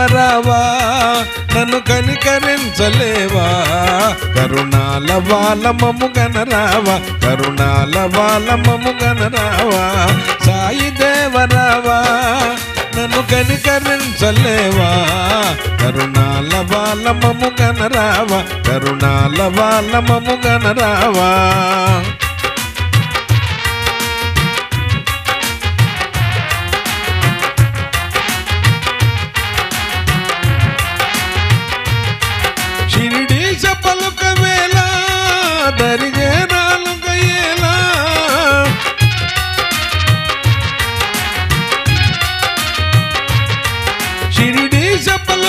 దేవరావా నన్ను కనికరించలేవా? కరుణాల బాలమము గనరావా? కరుణాల బాలమము గనరావా? సాయి దేవరావా నన్ను కనికరించలేవా? కరుణాల బాలమము గనరావా? కరుణాల బాలమము గనరావా?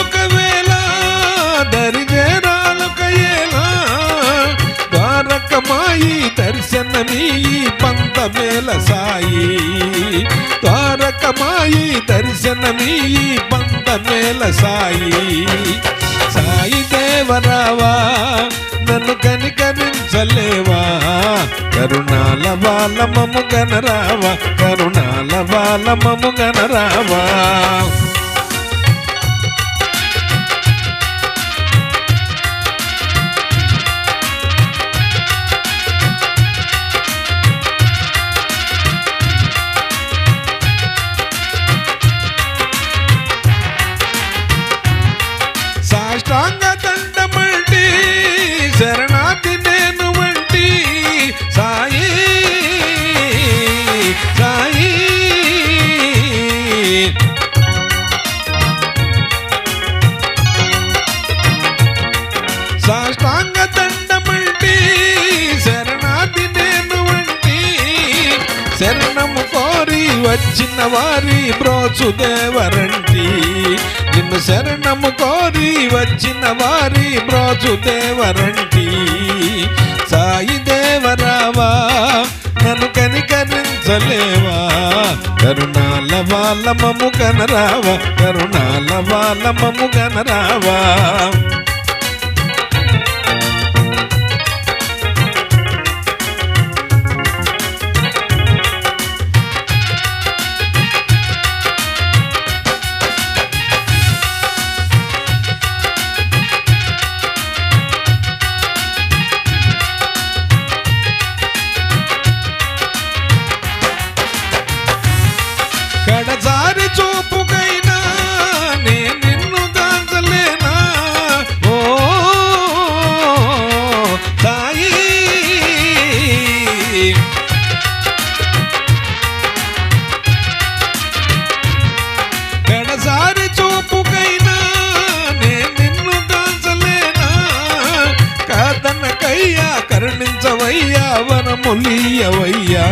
షిరిడీశ పలుక వేళ ద్వారకమాయి దర్శనమీ పంత సాయి. ద్వారకమాయి దర్శనమీ పంత సాయి. సాయి దేవరావా నన్ను కనికరించలేవా? కరుణాల బాలమము గనరావా కరుణాల బాలమము గనరావా? సాష్టాంగ దండమంటి శరణాతి నేను వంటి సాయి సాయి. సాష్టాంగ దండమంటి శరణాతి నేను వంటి శరణము కోరి వచ్చిన వారి బ్రోచు దేవరంటి నిన్ను శరణము కోరి వచ్చిన వారి బ్రోచు దేవరంటి. సాయి దేవరావా నన్ను కనికరించలేవా? కరుణాల వాళ్ళ మము కనరావా కరుణాల వాళ్ళ మము కనరావా కాదనకయ్యా కరుణించవయ్యా వరములియవయ్యా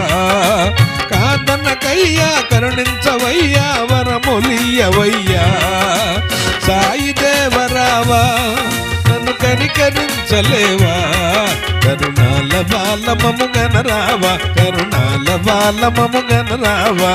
కాదనకయ్యా కరుణించవయ్యా వరములియవయ్యా సాయి దేవరావా నన్ను కనికరించలేవా? కరుణాల బాలమము గనరావా కరుణాల బాలమము గనరావా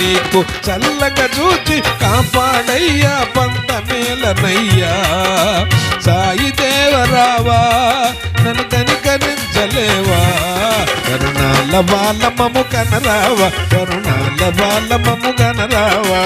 నీకు చల్లగా చూచి కాపాడయ్యా పంట మేలనయ్యా సాయి దేవరావా నన్ను కనికరించలేవా? కరుణాల బాలమము కనరావా కరుణాల బాలమము కనరావా?